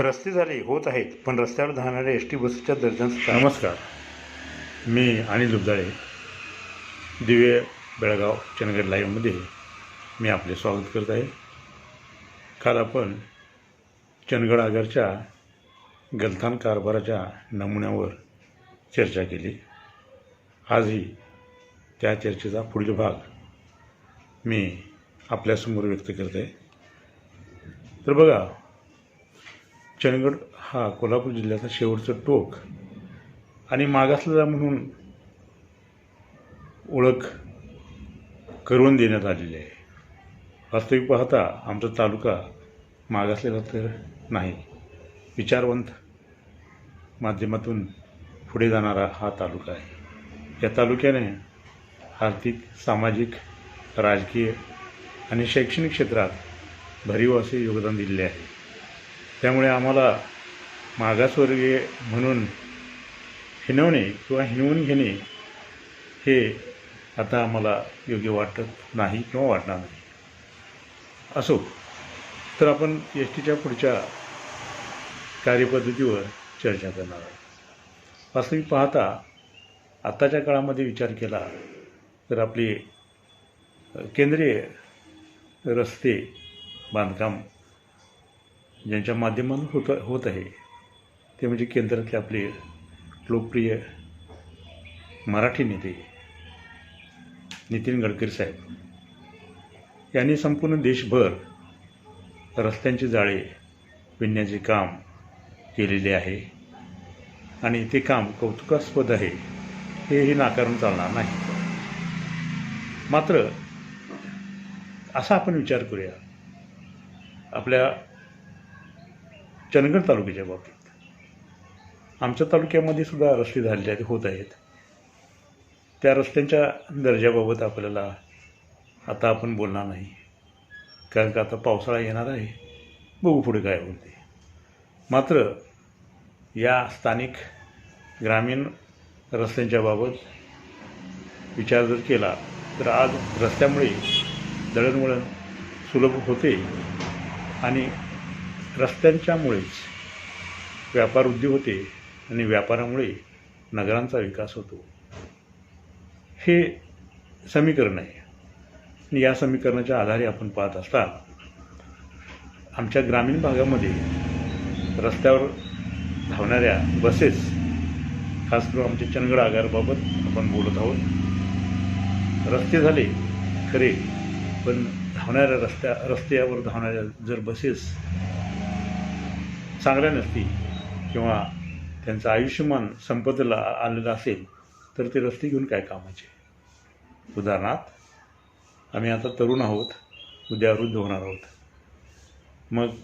रस्ते झाले होत आहेत पण रस्त्यावर धावणाऱ्या एस टी बसच्या दर्जांचा नमस्कार. मी अनिल दुबदाळे दिव्य बेळगाव चंदगड लाईव्हमध्ये मी आपले स्वागत करत आहे. काल आपण चंदगड आगारच्या गलथान कारभाराच्या नमुन्यावर चर्चा केली. आजही त्या चर्चेचा पुढील भाग मी आपल्यासमोर व्यक्त करत आहे. तर बघा चंदगड हा कोल्हापूर जिल्ह्याचा शेवटचं टोक. आणि मागासलेला म्हणून ओळख करून देण्यात आलेली आहे. वास्तविक पाहता आमचा तालुका मागासलेला तर नाही. विचारवंत माध्यमातून पुढे जाणारा हा तालुका आहे. या तालुक्याने आर्थिक सामाजिक राजकीय आणि शैक्षणिक क्षेत्रात भरीव असे योगदान दिलेले आहे. त्यामुळे आम्हाला मागासवर्गीय म्हणून हिनवणे किंवा हिनवून घेणे हे आता आम्हाला योग्य वाटत नाही किंवा वाटणार नाही. असो तर आपण एस टीच्या पुढच्या कार्यपद्धतीवर चर्चा करणार आहोत. वास्तविक पाहता आत्ताच्या काळामध्ये विचार केला तर आपले केंद्रीय रस्ते बांधकाम ज्यांच्या माध्यमातून होत होत आहे. ते म्हणजे केंद्रातले आपले लोकप्रिय मराठी नेते नितीन गडकरी साहेब. यांनी संपूर्ण देशभर रस्त्यांचे जाळे विणण्याचे काम केलेले आहे. आणि ते काम कौतुकास्पद आहे हेही नाकारून चालणार नाही. मात्र असा आपण विचार करूया. आपल्या चंदगड तालुक्याच्या बाबतीत. आमच्या तालुक्यामध्ये सुद्धा रस्ते झालेले आहेत होत आहेत. त्या रस्त्यांच्या दर्जाबाबत आपल्याला आता आपण बोलणार नाही. कारण का आता पावसाळा येणार आहे बघू पुढे काय होते. मात्र या स्थानिक ग्रामीण रस्त्यांच्या बाबत विचार जर केला तर आज रस्त्यामुळे दळणवळण सुलभ होते आणि रस्त्यांच्यामुळेच व्यापार वृद्धी होते आणि व्यापारामुळे नगरांचा विकास होतो. हे समीकरण आहे. आणि या समीकरणाच्या आधारे आपण पाहत असता आमच्या ग्रामीण भागामध्ये रस्त्यावर धावणाऱ्या बसेस खास करून आमच्या चंदगड आगारबाबत आपण बोलत आहोत. रस्ते झाले खरे. पण धावणाऱ्या रस्त्या रस्त्यावर धावणाऱ्या जर बसेस चांगल्या नसतील किंवा त्यांचं आयुष्यमान संपत्तीला आलेलं असेल तर ते रस्ते घेऊन काय कामाचे? उदाहरणार्थ आम्ही आता तरुण आहोत उद्या वृद्ध होणार आहोत. मग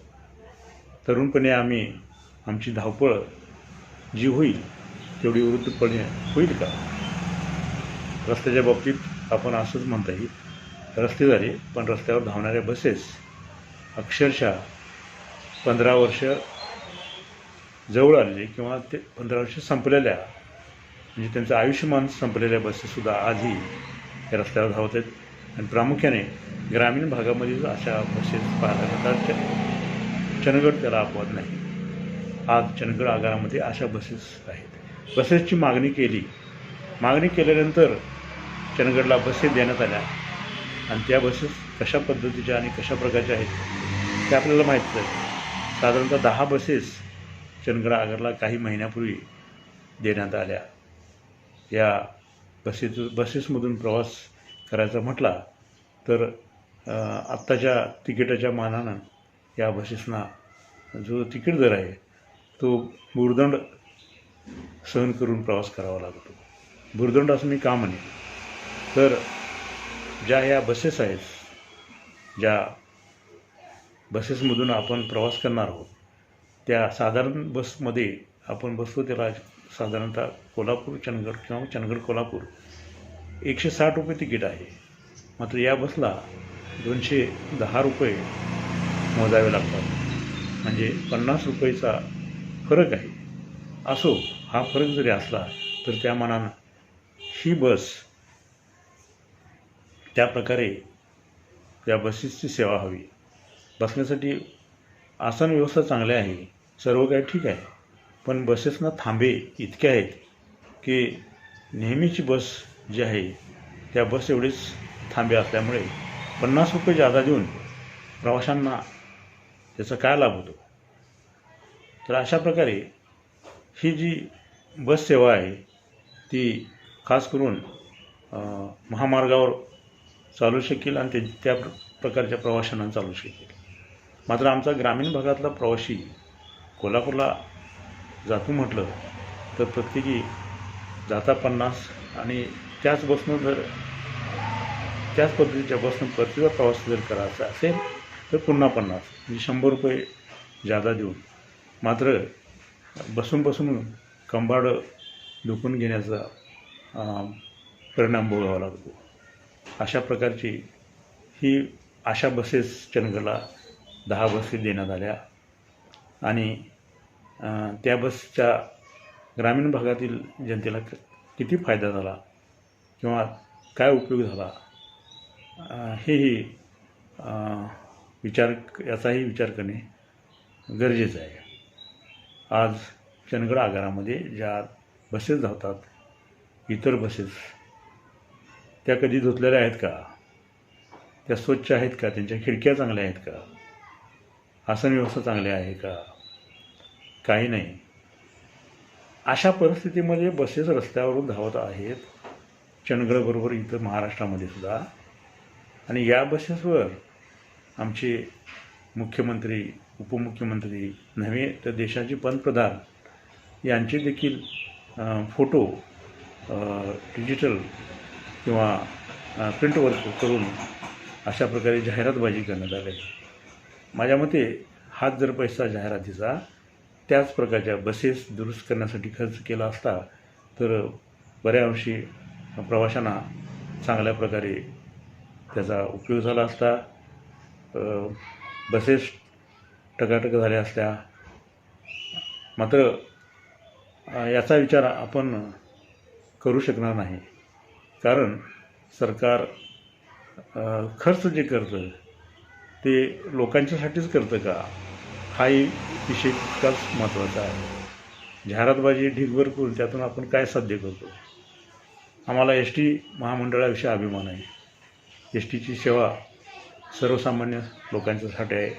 तरुणपणे आम्ही आमची धावपळ जी होईल तेवढी वृद्धपणे होईल का? रस्त्याच्या बाबतीत आपण असंच म्हणता येईल. रस्ते झाले पण रस्त्यावर धावणाऱ्या बसेस अक्षरशः पंधरा वर्ष जवळ आलेले किंवा ते पंधरा वर्ष संपलेल्या म्हणजे त्यांचं आयुष्यमान संपलेल्या बसेससुद्धा आजही या रस्त्यावर धावत आहेत. आणि प्रामुख्याने ग्रामीण भागामधील अशा बसेस पाहायला मिळतात च- चंदगड त्याला अपवाद नाही. आज चंदगड आगारामध्ये अशा बसेस आहेत. बसेसची मागणी केली. मागणी केल्यानंतर चंदगडला बसेस देण्यात आल्या. आणि त्या बसेस कशा पद्धतीच्या आणि कशा प्रकारच्या आहेत ते आपल्याला माहीत आहे साधारणतः दहा बसेस चंद्रगड आगरला काही महिन्यापूर्वी देण्यात आल्या. या बसेस बसेसमधून प्रवास करायचा म्हटला तर आत्ताच्या तिकिटाच्या मानानं या बसेसना जो तिकीट दर आहे तो भुर्दंड सहन करून प्रवास करावा लागतो. भुर्दंड असं मी का म्हणेन? तर ज्या ह्या बसेस आहेत ज्या बसेसमधून आपण प्रवास करणार आहोत त्या साधारण बसमध्ये आपण बसतो त्याला साधारणतः कोल्हापूर चंदगड किंवा चंदगड कोल्हापूर एकशे साठ रुपये तिकीट आहे. मात्र या बसला दोनशे दहा रुपये मोजावे लागतात. म्हणजे पन्नास रुपयेचा फरक आहे. असो हा फरक जरी असला तर त्या मानानं ही बस त्या प्रकारे त्या बसेसची सेवा हवी. बसण्यासाठी आसन व्यवस्था चांगली आहे. सर्व काही ठीक आहे. पण बसेसना थांबे इतके आहेत की नेहमीची बस जी आहे त्या बस एवढेच थांबे असल्यामुळे पन्नास रुपये जादा देऊन प्रवाशांना त्याचा काय लाभ होतो? तर अशा प्रकारे ही जी बस सेवा आहे ती खास करून महामार्गावर चालू शकेल आणि ते त्या प्र- प्रकारच्या प्रवाशांना चालू शकेल. मात्र आमचा ग्रामीण भागातला प्रवासी कोल्हापूरला जातो म्हटलं तर प्रत्येकी जाता पन्नास आणि त्याच बसनं जर त्याच पद्धतीच्या बसनं परतीचा प्रवास जर करायचा असेल तर पुन्हा पन्नास. म्हणजे शंभर रुपये जादा देऊन. मात्र बसून बसून कंबाड दुखून घेण्याचा परिणाम भोगावा लागतो. अशा प्रकारची ही अशा बसेस चंद्रला दहा बसेस देण्यात आल्या आणि त्या बसच्या ग्रामीण भागातील जनतेला क- किती फायदा झाला? किंवा काय उपयोग झाला? हेही विचार याचाही विचार करणे गरजेचं आहे. आज चंदगड आगारामध्ये ज्या बसेस धावतात इतर बसेस त्या कधी धुतलेल्या आहेत का? त्या स्वच्छ आहेत का? त्यांच्या खिडक्या चांगल्या आहेत का? आसन व्यवस्था चांगली आहे का? काही नाही. अशा परिस्थितीमध्ये बसेस रस्त्यावरून धावत आहेत. चंदगडबरोबर इथं महाराष्ट्रामध्ये सुद्धा. आणि या बसेसवर आमचे मुख्यमंत्री उपमुख्यमंत्री नव्हे तर देशाचे पंतप्रधान यांचे देखील फोटो डिजिटल किंवा प्रिंटवर्क प्रिंटवर करून अशा प्रकारे जाहिरातबाजी करण्यात आली. माझ्या मते हाच जर पैसा जाहिरातीचा त्याच प्रकारच्या बसेस दुरुस्त करण्यासाठी खर्च केला असता तर बऱ्या अंशी प्रवाशांना चांगल्या प्रकारे त्याचा उपयोग झाला असता. बसेस टकाटक झाल्या असत्या. मात्र याचा विचार आपण करू शकणार नाही. कारण सरकार खर्च जे करतं ते लोकांच्यासाठीच करतं का? हाही विषय तितकाच महत्त्वाचा आहे. जाहिरातबाजी ढीगभर करून त्यातून आपण काय साध्य करतो? आम्हाला एस टी महामंडळाविषयी अभिमान आहे. एस टीची सेवा सर्वसामान्य लोकांच्यासाठी आहे.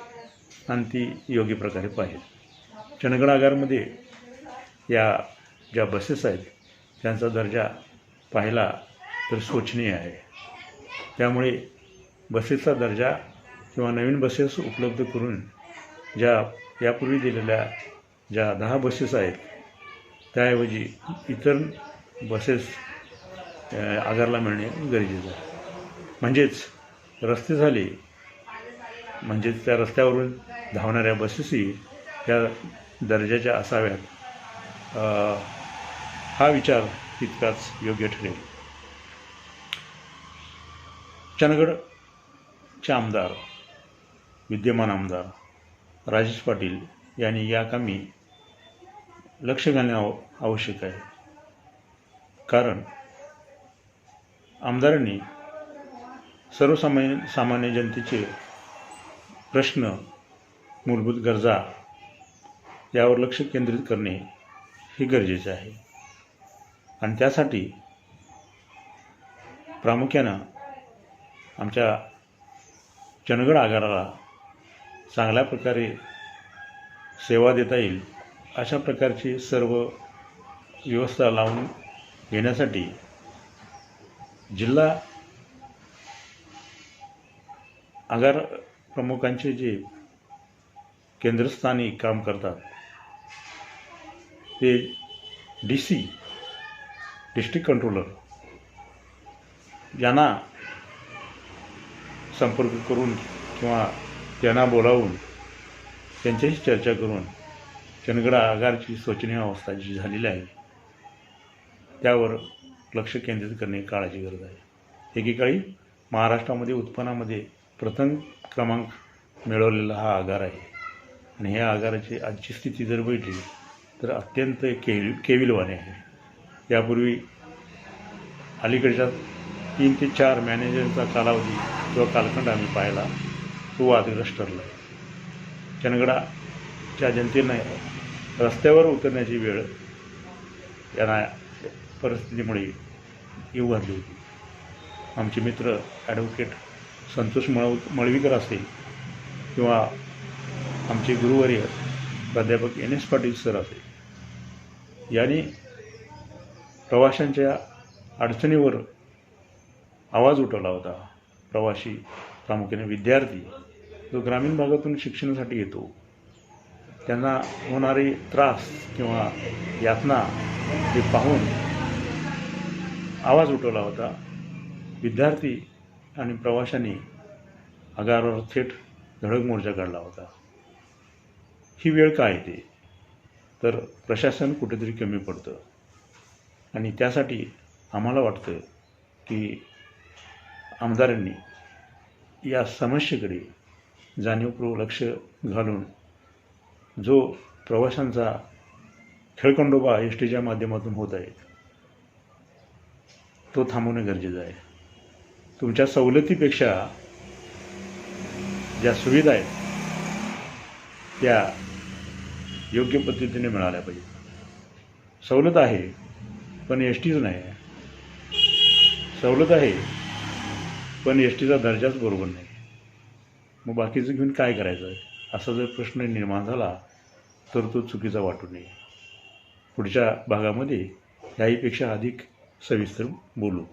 आणि ती योग्य प्रकारे पाहिजे. चणगणागारमध्ये या ज्या बसेस आहेत त्यांचा दर्जा पाहिला तर शोचनीय आहे. त्यामुळे बसेसचा दर्जा किंवा नवीन बसेस उपलब्ध करून ज्या यापूर्वी दिलेल्या ज्या दहा बसेस आहेत त्याऐवजी इतर बसेस आगारला मिळणे गरजेचं आहे. म्हणजेच रस्ते झाले म्हणजेच त्या रस्त्यावरून धावणाऱ्या बसेसही त्या दर्जाच्या असाव्यात. हा विचार तितकाच योग्य ठरेल. चंदगडचे आमदार विद्यमान आमदार राजेश पाटील यांनी या कामी लक्ष घालणे आव आवश्यक आहे. कारण आमदारांनी सर्वसामान्य सामान्य जनतेचे प्रश्न मूलभूत गरजा यावर लक्ष केंद्रित करणे हे गरजेचे आहे. आणि त्यासाठी प्रामुख्यानं आमच्या जनगड आगाराला चांगल्या प्रकारे सेवा देता येईल अशा प्रकारची सर्व व्यवस्था लावून घेण्यासाठी जिल्हा आगार प्रमुखांचे जे केंद्रस्थानी काम करतात ते डी सी डिस्ट्रिक्ट कंट्रोलर यांना संपर्क करून किंवा त्यांना बोलावून त्यांच्याशी चर्चा करून चंदगड आगारची शोचनीय अवस्था जी झालेली आहे त्यावर लक्ष केंद्रित करणे काळाची गरज आहे. एकेकाळी महाराष्ट्रामध्ये उत्पन्नामध्ये प्रथम क्रमांक मिळवलेला हा आगार आहे. आणि ह्या आगाराची आजची स्थिती जर बैठली तर अत्यंत केवि केविलवाणी आहे. यापूर्वी अलीकडच्या तीन ते चार मॅनेजरचा कालावधी किंवा कालखंड आम्ही पाहिला. वादग्रस्त ठरला आहे चंदगडाच्या जनतेनं रस्त्यावर उतरण्याची वेळ यांना परिस्थितीमुळे येऊ घातली होती. आमचे मित्र ॲडव्होकेट संतोष मळव मळवीकर असतील किंवा आमचे गुरुवर्य प्राध्यापक एन एस पाटील सर असेल यांनी प्रवाशांच्या अडचणीवर आवाज उठवला होता. प्रवाशी प्रामुख्याने विद्यार्थी जो ग्रामीण भागातून शिक्षणासाठी येतो त्यांना होणारे त्रास किंवा यातना हे पाहून आवाज उठवला होता. विद्यार्थी आणि प्रवाशांनी आगारावर थेट धडक मोर्चा काढला होता. ही वेळ काय येते? तर प्रशासन कुठेतरी कमी पडतं. आणि त्यासाठी आम्हाला वाटतं की आमदारांनी या समस्येकडे जाणीवपूर्वक लक्ष घालून जो प्रवाशांचा खेळखंडोबा एस टीच्या माध्यमातून होत आहे तो थांबवणं गरजेचं आहे. तुमच्या सवलतीपेक्षा ज्या सुविधा आहेत त्या योग्य पद्धतीने मिळाल्या पाहिजेत. सवलत आहे पण एस टीच नाही. सवलत आहे पण एस टीचा दर्जाच बरोबर नाही. मग बाकीचं घेऊन काय करायचं? असा जर प्रश्न निर्माण झाला तर तो चुकीचा वाटू नये. पुढच्या भागामध्ये याहीपेक्षा अधिक सविस्तर बोलू.